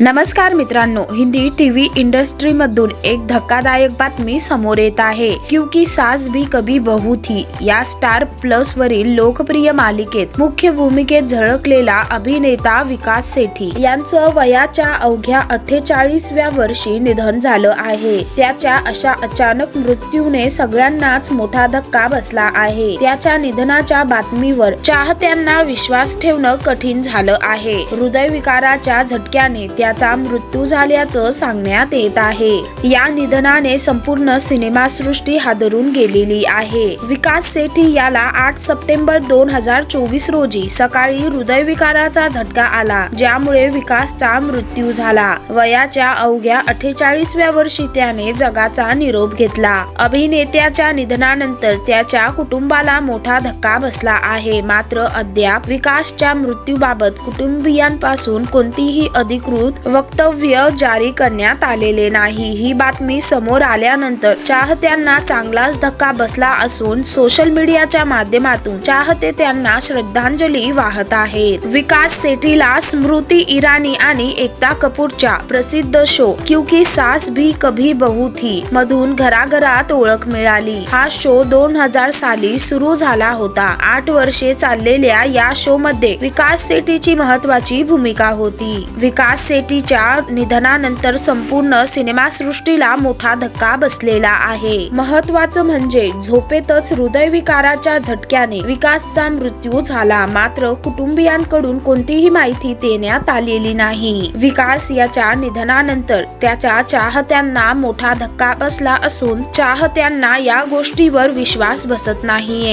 नमस्कार मित्रांनो Hindi TV industry मधून एक धक्कादायक बातमी समोर येत आहे. क्योंकि सास भी कभी बहू थी या स्टार प्लस वरील लोकप्रिय मालिकेत मुख्य भूमिकेत झळकलेला अभिनेता विकास सेठी. यांचं वयाच्या अवघ्या अठ्ठेचाळीसव्या वर्षी निधन झालं आहे. त्याच्या अशा अचानक मृत्यूने सगळ्यांनाच मोठा धक्का बसला आहे. त्याच्या निधनाच्या बातमीवर चाहत्यांना विश्वास ठेवणं कठीण झालं आहे. हृदयविकाराच्या झटक्याने त्या त्याचा मृत्यू झाल्याचं सांगण्यात येत आहे. या निधनाने संपूर्ण सिनेमासृष्टी हादरून गेलेली आहे. विकास सेठी याला आठ सप्टेंबर दोन हजार चोवीस रोजी सकाळी हृदयविकाराचा झटका आला ज्यामुळे विकासचा मृत्यू झाला. वयाच्या अवघ्या अठ्ठेचाळीसव्या वर्षी त्याने जगाचा निरोप घेतला. अभिनेत्याच्या निधनानंतर त्याच्या कुटुंबाला मोठा धक्का बसला आहे. मात्र अद्याप विकासच्या मृत्यूबाबत कुटुंबियांपासून कोणतीही अधिकृत वक्तव्य जारी करण्यात आलेले नाही. ही बातमी समोर आल्यानंतर चाहत्यांना चांगलाच धक्का बसला असून सोशल मीडियाच्या माध्यमातून चाहते त्यांना श्रद्धांजली वाहत आहेत. विकास सेठीला स्मृती इराणी आणि एकता कपूरच्या प्रसिद्ध शो क्योंकि सास भी कभी बहु थी मधून घराघरात ओळख मिळाली. हा शो दोन हजार साली सुरू झाला होता. आठ वर्षे चाललेल्या या शो मध्ये विकास सेठीची महत्वाची भूमिका होती. विकास सेठी शेट्टीच्या निधनानंतर संपूर्ण सिनेमासृष्टीला मोठा धक्का बसलेला आहे. महत्वाचं म्हणजे झोपेतच हृदयविकाराच्या झटक्याने विकासचा मृत्यू झाला. मात्र कुटुंबियांकडून कोणतीही माहिती देण्यात आलेली नाही. विकास याच्या निधनानंतर त्याच्या चाहत्यांना मोठा धक्का बसला असून चाहत्यांना या गोष्टीवर विश्वास बसत नाहीये.